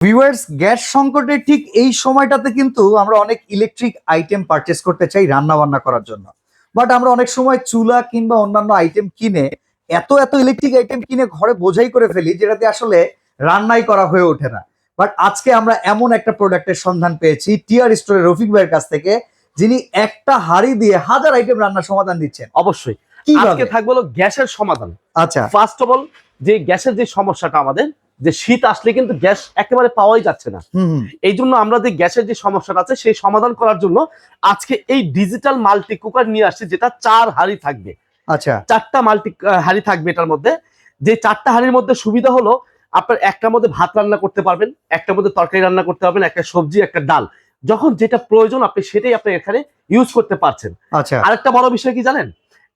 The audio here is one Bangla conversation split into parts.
ভিউয়ার্স গ্যাস সংকটের ঠিক এই সময়টাতে কিন্তু আমরা অনেক ইলেকট্রিক আইটেম পারচেস করতে চাই রান্না বান্না করার জন্য। বাট আমরা অনেক সময় চুলা কিংবা অন্যান্য আইটেম কিনে এত এত ইলেকট্রিক আইটেম কিনে ঘরে বোঝাই করে ফেলি যেটাতে আসলে রান্নাই করা হয়ে ওঠে না। বাট আজকে আমরা এমন একটা প্রোডাক্টের সন্ধান পেয়েছি টিআর স্টোরের রফিক ভাইয়ের কাছ থেকে যিনি একটা হাড়ি দিয়ে হাজার আইটেম রান্নার সমাধান দিচ্ছেন। অবশ্যই। আজকে থাকবে গ্যাসের সমাধান। আচ্ছা। ফার্স্ট অফ অল যে গ্যাসের যে সমস্যাটা আমাদের যে শীত আসলে কিন্তু গ্যাস একেবারে পাওয়াই যাচ্ছে না। এই জন্য আমরা যে গ্যাসের যে সমস্যাটা আছে সেই সমাধান করার জন্য আজকে এই ডিজিটাল মাল্টি কুকার নিয়ে আসছে যেটা চার হাড়ি থাকবে। আচ্ছা। চারটা মাল্টি হাড়ি থাকবে এটার মধ্যে। যে চারটা হাড়ির মধ্যে সুবিধা হলো আপনার একটার মধ্যে ভাত রান্না করতে পারবেন একটার মধ্যে তরকারি রান্না করতে পারবেন একটা সবজি একটা ডাল। যখন যেটা প্রয়োজন আপনি সেটাই আপনি এখানে ইউজ করতে পারছেন। আচ্ছা। আরেকটা বড় বিষয় কি জানেন?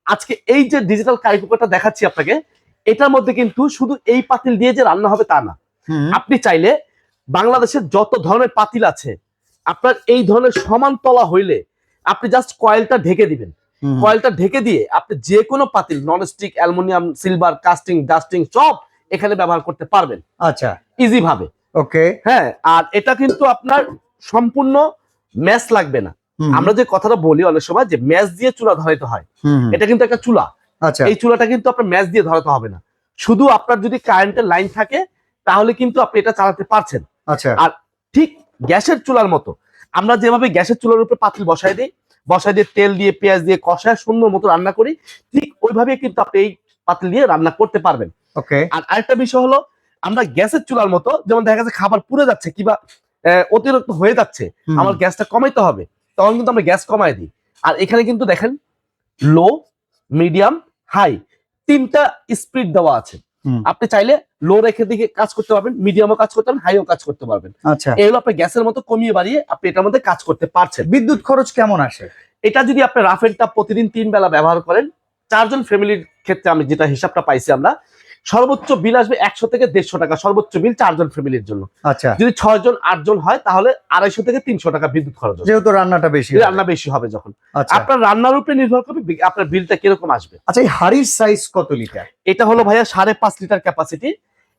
আজকে এই যে ডিজিটাল কারি কুকারটা দেখাচ্ছি আপনাকে এটার মধ্যে কিন্তু শুধু এই পাতিল দিয়ে যে রান্না হবে তা না। আপনি চাইলে বাংলাদেশের যত ধরনের পাতিল আছে আপনার এই ধরনের সমান তলা হইলে আপনি জাস্ট কয়েলটা ঢেকে দিবেন। কয়েলটা ঢেকে দিয়ে আপনি যে কোনো পাতিল nonstick aluminium silver casting dusting সব এখানে ব্যবহার করতে পারবেন। আচ্ছা। ইজি ভাবে। ওকে। হ্যাঁ আর এটা কিন্তু আপনার সম্পূর্ণ ম্যাচ লাগবে না। আমরা যে কথাটা বলি অনেক সময় যে ম্যাচ দিয়ে চুলা ধরাইতে হয় এটা কিন্তু একটা চুলা। আচ্ছা। এই চুলাটা কিন্তু আপনার ম্যাচ দিয়ে ধরাতে হবে না। শুধু আপনার যদি কারেন্টের লাইন থাকে তাহলে কিন্তু আপনি এটা চালাতে পারছেন। আচ্ছা। আর ঠিক গ্যাসের চুলার মতো আমরা যেভাবে গ্যাসের চুলার উপরে পাতিল বসাই দিই বসাই দিয়ে তেল দিয়ে পেঁয়াজ দিয়ে কষায় সুন্দর মতো রান্না করি ঠিক ওইভাবে কিন্তু আপনি এই পাতিল দিয়ে রান্না করতে পারবেন। ওকে। আর আরেকটা বিষয় হলো আমরা গ্যাসের চুলার মতো যেমন দেখা যাচ্ছে খাবার পুড়ে যাচ্ছে কিবা অতিরিক্ত হয়ে যাচ্ছে আমার গ্যাসটা কমাইতে হবে তখন কিন্তু আমরা গ্যাস কমাই দিই। আর এখানে কিন্তু দেখেন লো মিডিয়াম হাই তিনটা স্পিড দেওয়া আছে। আপনি চাইলে লো রেখে দিকে কাজ করতে পারবেন মিডিয়ামও কাজ করতে পারবেন হাইও কাজ করতে পারবেন। আচ্ছা। এগুলো আপনি গ্যাসের মতো কমিয়ে বাড়িয়ে আপনি এটার মধ্যে কাজ করতে পারছেন। বিদ্যুৎ খরচ কেমন আসে? এটা যদি আপনি রাফেলটা প্রতিদিন তিন বেলা ব্যবহার করেন চারজন ফ্যামিলির ক্ষেত্রে আমি যেটা হিসাবটা পাইছি আমরা সর্বোচ্চ বিল আসবে একশো থেকে দেড়শো টাকা সর্বোচ্চ বিল চারজন ফ্যামিলির জন্য। আচ্ছা। যদি ছয় জন আটজন হয় তাহলে আড়াইশো থেকে তিনশো টাকা বিদ্যুৎ খরচ যেহেতু রান্নাটা বেশি রান্না বেশি হবে যখন। আচ্ছা। আপনার রান্নার উপরে নির্ভর করবে আপনার বিলটা কীরকম আসবে। আচ্ছা এই হাড়ির সাইজ কত লিটার? এটা হলো ভাইয়া সাড়ে পাঁচ লিটার ক্যাপাসিটি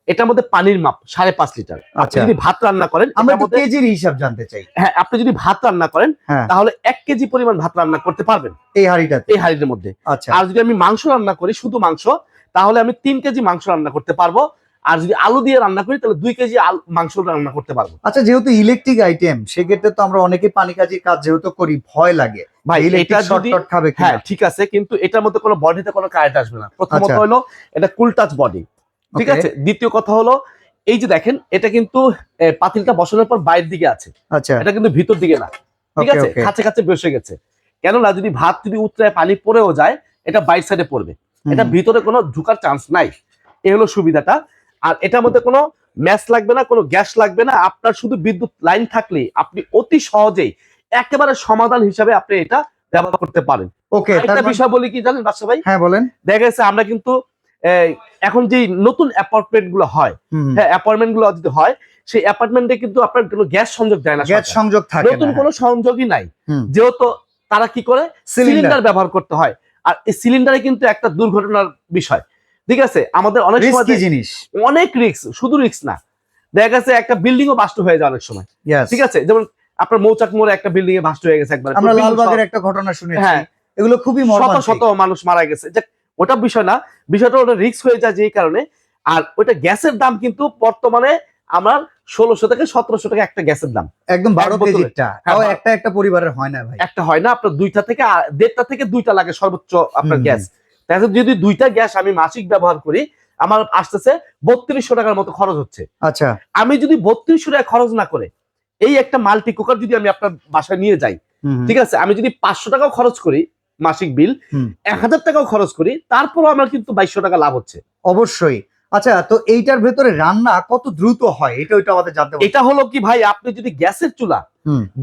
এটার মধ্যে পানির মাপ সাড়ে পাঁচ লিটার। আপনি আচ্ছা। যদি ভাত রান্না করেন আমরা কেজির হিসাব জানতে চাই। হ্যাঁ আপনি যদি ভাত রান্না করেন হ্যাঁ। তাহলে এক কেজি পরিমাণ ভাত রান্না করতে পারবেন। এই হাড়িটাতে? এই হাড়ির মধ্যে। আচ্ছা। আর যদি আমি মাংস রান্না করি শুধু মাংস তাহলে আমি তিন কেজি মাংস রান্না করতে পারব। আর যদি আলু দিয়ে রান্না করি তাহলে দুই কেজি মাংস রান্না করতে পারব। আচ্ছা যেহেতু ইলেকট্রিক আইটেম সেক্ষেত্রে তো আমরা অনেকে পানি কাজের কাজ যেহেতু করি ভয় লাগে। ভাই এটা যদি খাবে হ্যাঁ ঠিক আছে কিন্তু এটার মধ্যে কোনো বডিতে কোনো কারেন্ট আসবে না। প্রথমত আচ্ছা। হলো এটা কুল টাচ বডি ঠিক আছে? দ্বিতীয় কথা হলো এই যে দেখেন এটা কিন্তু পাতিলটা বসানোর পর বাইরের দিকে আছে। আচ্ছা। এটা কিন্তু ভিতর দিকে না। ঠিক আছে? কাছে কাছে বসে গেছে। কেননা যদি ভাত যদি উতরায় পানি পড়েও যায় এটা বাইর সাইডে পড়বে। এটা ভিতরে কোনো ঢুকার চান্স নাই। এ হলো সুবিধাটা। আর এটার মধ্যে কোনো ম্যাচ লাগবে না কোনো গ্যাস লাগবে না। আপনার শুধু বিদ্যুৎ লাইন থাকলে আপনি অতি সহজেই একেবারে সমাধান হিসাবে আপনি এটা ব্যবহার করতে পারেন। ওকে একটা বিষয় বলি কি জানেন বাদশা ভাই? হ্যাঁ বলেন। দেখা গেছে আমরা কিন্তু এখন যে নতুন অ্যাপার্টমেন্টগুলো হয় হ্যাঁ অ্যাপার্টমেন্টগুলো যদি হয় সেই অ্যাপার্টমেন্টে কিন্তু আপনার কোনো গ্যাস সংযোগ দেয় না গ্যাস সংযোগ থাকে নতুন কোনো সংযোগই নাই। যেহেতু তারা কি করে? সিলিন্ডার ব্যবহার করতে হয়। আর এই সিলিন্ডারে কিন্তু একটা দুর্ঘটনার বিষয়। ঠিক আছে? আমাদের অনেক সময় জিনিস। অনেক রিস্ক শুধু রিস্ক না। দেখা গেছে একটা বিল্ডিং ও বাস্ট হয়ে যায় অনেক সময়। ঠিক আছে? যেমন আপনার মৌচাক মোড়ে একটা বিল্ডিং এ বাস্ট হয়ে গেছে একবার। আমরা লালবাগের একটা ঘটনা শুনেছি। হ্যাঁ। এগুলো খুবই শত মর্মান্তিক। শত মানুষ মারা গেছে। যে ওটা বিষয় না। বিষয়টা ওটা রিস্ক হয়ে যায় যেই কারণে। আর ওইটা গ্যাসের দাম কিন্তু বর্তমানে আমার ষোলোশো থেকে সতেরোশো টাকা একটা গ্যাসের দাম। একদম বারো কেজিটা হ্যাঁ। একটা একটা পরিবারের হয় না ভাই। একটা হয় না আপনার দুইটা থেকে দেড়টা থেকে দুইটা লাগে সর্বোচ্চ আপনার গ্যাস। তাহলে যদি দুইটা গ্যাস আমি মাসিক ব্যবহার করি আমার আসতেছে বত্রিশশো টাকার মতো খরচ হচ্ছে। আচ্ছা। আমি যদি বত্রিশশো টাকা খরচ না করে এই একটা মাল্টি কুকার যদি আমি আপনার বাসায় নিয়ে যাই ঠিক আছে আমি যদি পাঁচশো টাকাও খরচ করি মাসিক বিল এক হাজার টাকাও খরচ করি তারপরও আমার কিন্তু বাইশশো টাকা লাভ হচ্ছে। অবশ্যই। আচ্ছা তো এইটার ভেতরে রান্না কত দ্রুত হয়? এটা ওইটা আমাদের জানতে এটা হলো কি ভাই আপনি যদি গ্যাসের চুলা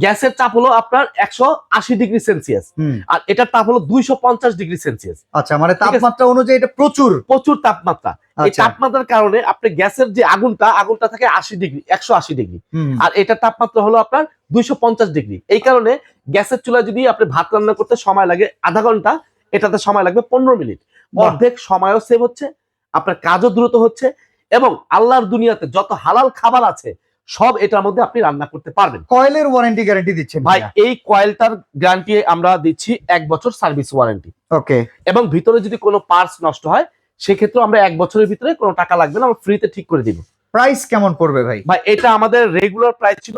গ্যাসের চাপ হলো আপনার একশো আশি ডিগ্রি সেলসিয়াস আর এটার তাপ হলো দুইশো পঞ্চাশ ডিগ্রি সেলসিয়াস। আচ্ছা মানে তাপমাত্রা অনুযায়ী এটা প্রচুর। প্রচুর তাপমাত্রা। এই আচ্ছা। তাপমাত্রার কারণে আপনি গ্যাসের যে আগুনটা আগুনটা থাকে আশি ডিগ্রি একশো আশি ডিগ্রি। আর এটার তাপমাত্রা হলো আপনার দুইশো পঞ্চাশ ডিগ্রি। এই কারণে গ্যাসের চুলা যদি আপনি ভাত রান্না করতে সময় লাগে আধা ঘণ্টা এটাতে সময় লাগবে পনেরো মিনিট। অর্ধেক সময়ও সেভ হচ্ছে আপনার কাজও দ্রুত হচ্ছে এবং আল্লাহর দুনিয়াতে যত হালাল খাবার আছে সব এটার মধ্যে আপনি রান্না করতে পারবেন। কয়েলের ওয়ারেন্টি গ্যারান্টি দিচ্ছেন ভাই এই কয়েলটার গ্যারান্টি আমরা দিচ্ছি এক বছর সার্ভিস ওয়ারেন্টি ওকে এবং ভিতরে যদি কোনো পার্টস নষ্ট হয় সেক্ষেত্রে আমরা এক বছরের ভিতরে কোনো টাকা লাগবে না আমরা ফ্রিতে ঠিক করে দিব। প্রাইস কেমন পড়বে ভাই? ভাই এটা আমাদের রেগুলার প্রাইস ছিল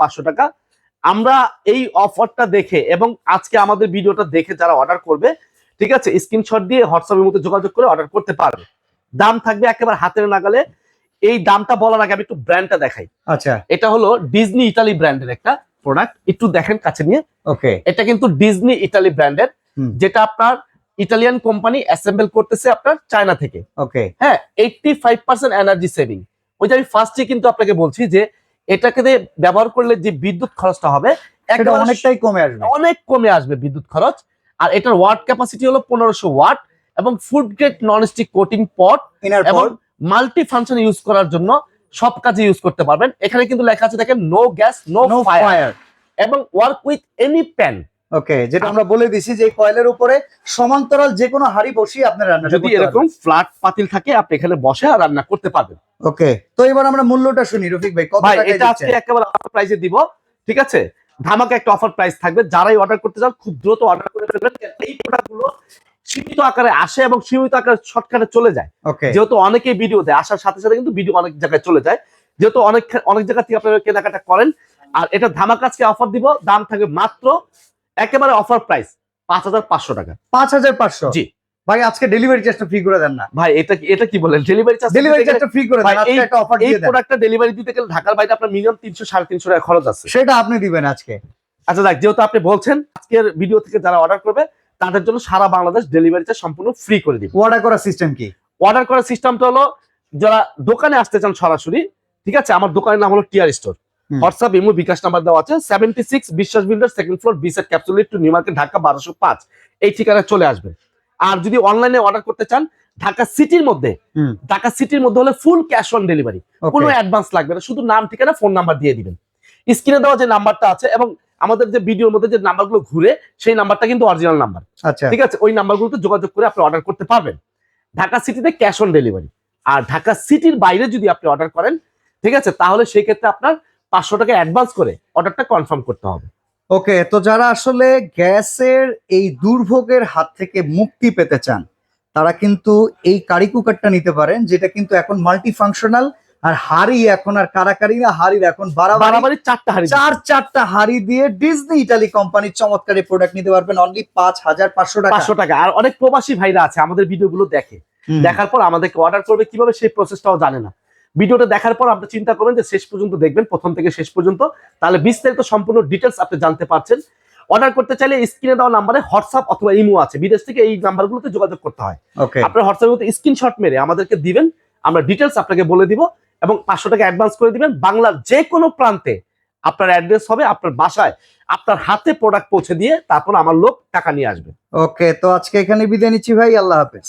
পাঁচশো টাকা। আমরা এই অফারটা দেখে এবং আজকে আমাদের ভিডিওটা দেখে যারা অর্ডার করবে ঠিক আছে স্ক্রিনশট দিয়ে হোয়াটসঅ্যাপের মধ্যে যোগাযোগ করে অর্ডার করতে পারবে। দাম থাকবে একেবারে হাতের নাগালে। এই দামটা বলার আগে আমি একটু ব্র্যান্ডটা দেখাই। আচ্ছা। এটা হলো ডিজনি ইটালি ব্র্যান্ডের একটা প্রোডাক্ট একটু দেখেন কাছে নিয়ে। ওকে। এটা কিন্তু ডিজনি ইটালি ব্র্যান্ডের যেটা আপনার ইটালিয়ান কোম্পানি অ্যাসেম্বল করতেছে আপনার চায়না থেকে। ওকে। হ্যাঁ eighty five percent energy saving ওই যে আমি ফার্স্টে কিন্তু আপনাকে বলছি যে এটাকে ব্যবহার করলে যে বিদ্যুৎ খরচটা হবে অনেকটাই কমে আসবে। অনেক কমে আসবে বিদ্যুৎ খরচ। আর এটার ওয়াট ক্যাপাসিটি হলো পনেরোশো ওয়াট এবং food grade non stick coating pot এবং মাল্টি ফাংশন ইউজ করার জন্য সব কাজে ইউজ করতে পারবেন। এখানে কিন্তু লেখা আছে দেখেন নো গ্যাস নো ফায়ার এবং work with any pan okay যেটা আমরা বলে দিছি যে কয়েলের উপরে সমান্তরাল যে কোনো হাড়ি বসিয়ে আপনার রান্না যদি এরকম ফ্ল্যাট পাতিল থাকে আপনি এখানে বসে আর রান্না করতে পারবেন। ওকে তো এবার আমরা মূল্যটা শুনি রফিক ভাই কত টাকায় এটা আজকে একেবারে অফার প্রাইসে দিব ঠিক আছে? ধামাকা একটা অফার প্রাইস থাকবে। যারাই অর্ডার করতে চান খুব দ্রুত অর্ডার করে ফেলবেন। এই প্রোডাক্টগুলো সীমিত আকারে আসে এবং সীমিত আকারে শর্টকাটে চলে যায়। যেহেতু অনেকে ভিডিও দেয় আসার সাথে সাথে কিন্তু ভিডিও অনেক জায়গায় চলে যায়। যেহেতু অনেক অনেক জায়গা থেকে আপনারা কেনাকাটা করেন আর এটা ধামাকা আজকে অফার দিব দাম থাকে মাত্র একেবারে অফার প্রাইস পাঁচ হাজার পাঁচশো টাকা। পাঁচ হাজার পাঁচশো? জি। ভাই আজকে ডেলিভারি চার্জটা ফ্রি করে দেন না। ভাই এটা কি এটা কি বলেন? ডেলিভারি চার্জ ডেলিভারি চার্জটা ফ্রি করে দেন আজকে একটা অফার দিয়ে দেন। এই প্রোডাক্টটা ডেলিভারি দিতে গেলে ঢাকার বাইরে আপনার মিনিমাম তিনশো সাড়ে তিনশো টাকা খরচ আছে। সেটা আপনি দিবেন আজকে। আচ্ছা দেখ যেহেতু আপনি বলছেন আজকের ভিডিও থেকে যারা অর্ডার করবে তাদের জন্য সারা বাংলাদেশ ডেলিভারিটা সম্পূর্ণ ফ্রি করে দিব। অর্ডার করার সিস্টেম কি? অর্ডার করার সিস্টেমটা হলো যারা দোকানে আসতে চান সরাসরি ঠিক আছে? আমার দোকানের নাম হলো TR store WhatsApp imo bKash number দেওয়া আছে seventy six Biswas builder second floor beset capsule to New Market Dhaka বারোশো পাঁচ। এই ঠিকানায় চলে আসবে। আর যদি অনলাইনে অর্ডার করতে চান ঢাকা সিটির মধ্যে। ঢাকা সিটির মধ্যে হলে ফুল ক্যাশ অন ডেলিভারি কোনো অ্যাডভান্স লাগবে না শুধু নাম ঠিকানা ফোন নাম্বার দিয়ে দিবেন। স্ক্রিনে দেওয়া যে নাম্বারটা আছে এবং আমাদের যে ভিডিওর মধ্যে যে নাম্বারগুলো ঘুরে সেই নাম্বারটা কিন্তু অরিজিনাল নাম্বার আচ্ছা। ঠিক আছে? ওই নাম্বারগুলোতে যোগাযোগ করে আপনি অর্ডার করতে পারবেন। ঢাকা সিটিতে ক্যাশ অন ডেলিভারি আর ঢাকা সিটির বাইরে যদি আপনি অর্ডার করেন ঠিক আছে? তাহলে সেই ক্ষেত্রে আপনার পাঁচশো টাকা অ্যাডভান্স করে অর্ডারটা কনফার্ম করতে হবে। ওকে তো যারা আসলে গ্যাসের এই দুর্ভোগের হাত থেকে মুক্তি পেতে চান তারা কিন্তু এই কারি কুকারটা নিতে পারেন যেটা কিন্তু এখন মাল্টি ফাংশনাল আর হাড়ি এখন আর কারাকারি না হাড়ির এখন বাড়াবাড়ি। চারটা হাড়ি চার চারটা হাড়ি দিয়ে ডিজনি ইটালি কোম্পানির চমৎকার প্রোডাক্ট নিতে পারবেন। অনলি পাঁচ হাজার পাঁচশো টাকা। পাঁচশো টাকা। আর অনেক প্রবাসী ভাইরা আছে আমাদের ভিডিওগুলো দেখে। দেখার পর আমাদেরকে অর্ডার করবে কীভাবে সেই প্রসেসটাও জানে না। ভিডিওটা দেখার পর আপনি চিন্তা করবেন যে শেষ পর্যন্ত দেখবেন প্রথম থেকে শেষ পর্যন্ত। তাহলে বিস্তারিত সম্পূর্ণ ডিটেলস আপনি জানতে পারছেন। অর্ডার করতে চাইলে স্ক্রিনে দেওয়া নাম্বারে হোয়াটসঅ্যাপ অথবা ইমো আছে। বিদেশ থেকে এই নাম্বারগুলোতে যোগাযোগ করতে হয়। আপনার হোয়াটসঅ্যাপের মধ্যে স্ক্রিনশট মেরে আমাদেরকে দিবেন। আমরা ডিটেলস আপনাকে বলে দিব। এবং পাঁচশো টাকা অ্যাডভান্স করে দিবেন। বাংলার যে কোনো প্রান্তে আপনার অ্যাড্রেস হবে, আপনার বাসায়, আপনার হাতে প্রোডাক্ট পৌঁছে দিয়ে তারপর আমার লোক টাকা নিয়ে আসবে। ওকে তো আজকে এখানে বিদায় নিচ্ছি ভাই, আল্লাহ হাফেজ।